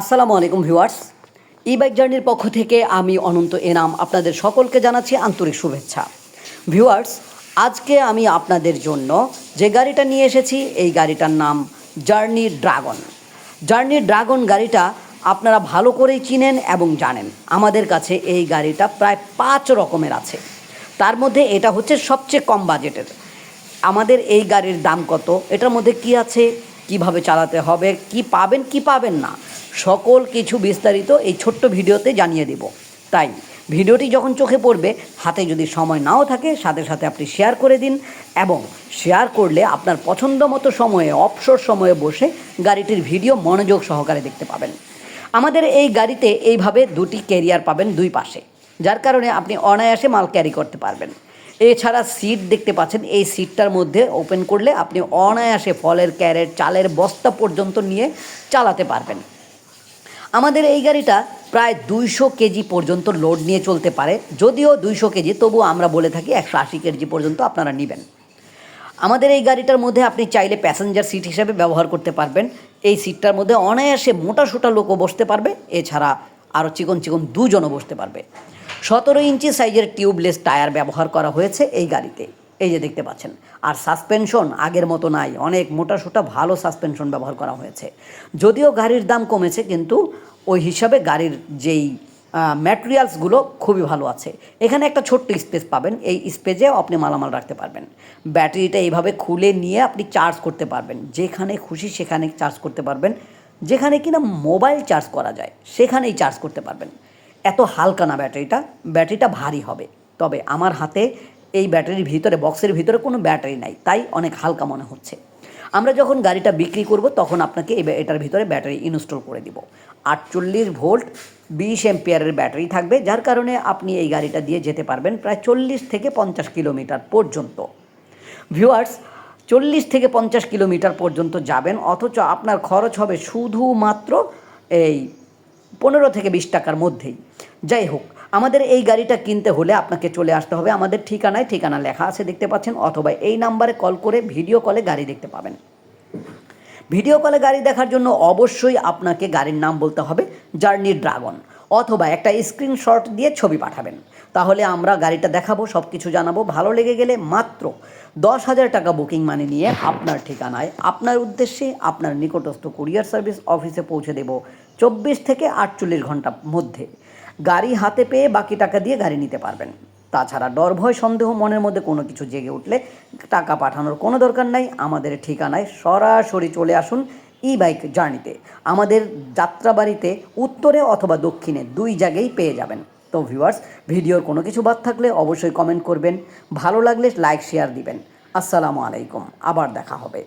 আসসালামু আলাইকুম ভিউয়ার্স। ই বাইক জার্নির পক্ষ থেকে আমি অনন্ত এনাম আপনাদের সকলকে জানাচ্ছি আন্তরিক শুভেচ্ছা। ভিউয়ার্স, আজকে আমি আপনাদের জন্য যে গাড়িটা নিয়ে এসেছি, এই গাড়িটার নাম জার্নি ড্রাগন জার্নি ড্রাগন গাড়িটা আপনারা ভালো করেই চিনেন এবং জানেন। আমাদের কাছে এই গাড়িটা প্রায় পাঁচ রকমের আছে। তার মধ্যে এটা হচ্ছে সবচেয়ে কম বাজেটের। আমাদের এই গাড়ির দাম কত? এটার মধ্যে কি আছে? কীভাবে চালাতে হবে, কি পাবেন কি পাবেন না, সকল কিছু বিস্তারিত এই ছোট্ট ভিডিওতে জানিয়ে দেব। তাই, ভিডিওটি যখন চোখে পড়বে, হাতে যদি সময় নাও থাকে, সাথে সাথে আপনি শেয়ার করে দিন এবং শেয়ার করলে আপনার পছন্দ মতো সময়ে, অবসর সময়ে বসে গাড়িটির ভিডিও মনোযোগ সহকারে দেখতে পাবেন। আমাদের এই গাড়িতে এইভাবে দুটি ক্যারিয়ার পাবেন দুই পাশে, যার কারণে আপনি অনায়াসে মাল ক্যারি করতে পারবেন। এছাড়া সিট দেখতে পাচ্ছেন, এই সিটটার মধ্যে ওপেন করলে আপনি অনায়াসে ফলের, ক্যারেট, চালের বস্তা পর্যন্ত নিয়ে চালাতে পারবেন। আমাদের এই গাড়িটা প্রায় দুইশো কেজি পর্যন্ত লোড নিয়ে চলতে পারে। যদিও দুইশো কেজি তবু আমরা বলে থাকি একশো আশি কেজি পর্যন্ত আপনারা নেবেন। আমাদের এই গাড়িটার মধ্যে আপনি চাইলে প্যাসেঞ্জার সিট হিসেবে ব্যবহার করতে পারবেন। এই সিটটার মধ্যে অনায়াসে মোটা সোটা লোকও বসতে পারবে, এছাড়া আরও চিকন চিকন দুজনও বসতে পারবে। সতেরো ইঞ্চি সাইজের টিউবলেস টায়ার ব্যবহার করা হয়েছে এই গাড়িতে। এই যে দেখতে পাচ্ছেন, আর সাসপেনশন আগের মতো নাই, অনেক মোটা সোটা ভালো সাসপেনশন ব্যবহার করা হয়েছে। যদিও গাড়ির দাম কমেছে, কিন্তু ওই হিসাবে গাড়ির যেই ম্যাটেরিয়ালসগুলো খুবই ভালো আছে। এখানে একটা ছোট্ট স্পেস পাবেন, এই স্পেসেও আপনি মালামাল রাখতে পারবেন। ব্যাটারিটা এইভাবে খুলে নিয়ে আপনি চার্জ করতে পারবেন। যেখানে খুশি সেখানে চার্জ করতে পারবেন। যেখানে কিনা মোবাইল চার্জ করা যায়, সেখানেই চার্জ করতে পারবেন। এত হালকা না ব্যাটারিটা ব্যাটারিটা ভারী হবে। তবে আমার হাতে এই ব্যাটারির ভিতরে, বক্সের ভিতরে কোনো ব্যাটারি নাই, তাই অনেক হালকা মনে হচ্ছে। আমরা যখন গাড়িটা বিক্রি করব, তখন আপনাকে এই এটার ভিতরে ব্যাটারি ইনস্টল করে দিব। আটচল্লিশ ভোল্ট, বিশ এম্পিয়ারের ব্যাটারি থাকবে, যার কারণে আপনি এই গাড়িটা দিয়ে যেতে পারবেন প্রায় চল্লিশ থেকে পঞ্চাশ কিলোমিটার পর্যন্ত। ভিউয়ার্স, চল্লিশ থেকে পঞ্চাশ কিলোমিটার পর্যন্ত যাবেন, অথচ আপনার খরচ হবে শুধুমাত্র এই পনেরো থেকে বিশ টাকার মধ্যেই। যাই হোক, আমাদের এই গাড়িটা কিনতে হলে আপনাকে চলে আসতে হবে। আমাদের ঠিকানায় ঠিকানা লেখা আছে, দেখতে পাচ্ছেন, অথবা এই নাম্বারে কল করে ভিডিও কলে গাড়ি দেখতে পাবেন। ভিডিও কলে গাড়ি দেখার জন্য অবশ্যই আপনাকে গাড়ির নাম বলতে হবে জার্নি ড্রাগন অথবা একটা স্ক্রিনশট দিয়ে ছবি পাঠাবেন। তাহলে আমরা গাড়িটা দেখাবো সব কিছু জানাব। ভালো লেগে গেলে মাত্র দশ হাজার টাকা বুকিং মানি নিয়ে আপনার ঠিকানায়, আপনার উদ্দেশ্যে আপনার নিকটস্থ কুরিয়ার সার্ভিস অফিসে পৌঁছে দেব। চব্বিশ থেকে আটচল্লিশ ঘণ্টার মধ্যে গাড়ি হাতে পেয়ে বাকি টাকা দিয়ে গাড়ি নিতে পারবেন। তাছাড়া ডর ভয় সন্দেহ মনের মধ্যে কোনো কিছু জেগে উঠলে টাকা পাঠানোর কোনো দরকার নাই। আমাদের ঠিকানায় সরাসরি চলে আসুন ই বাইক জার্নিতে আমাদের যাত্রাবাড়িতে উত্তরে অথবা দক্ষিণে দুই জায়গায় পেয়ে যাবেন। তো ভিউয়ার্স ভিডিওর কোনো কিছু বাদ থাকলে অবশ্যই কমেন্ট করবেন। ভালো লাগলে লাইক শেয়ার দিবেন। আসসালামু আলাইকুম। আবার দেখা হবে।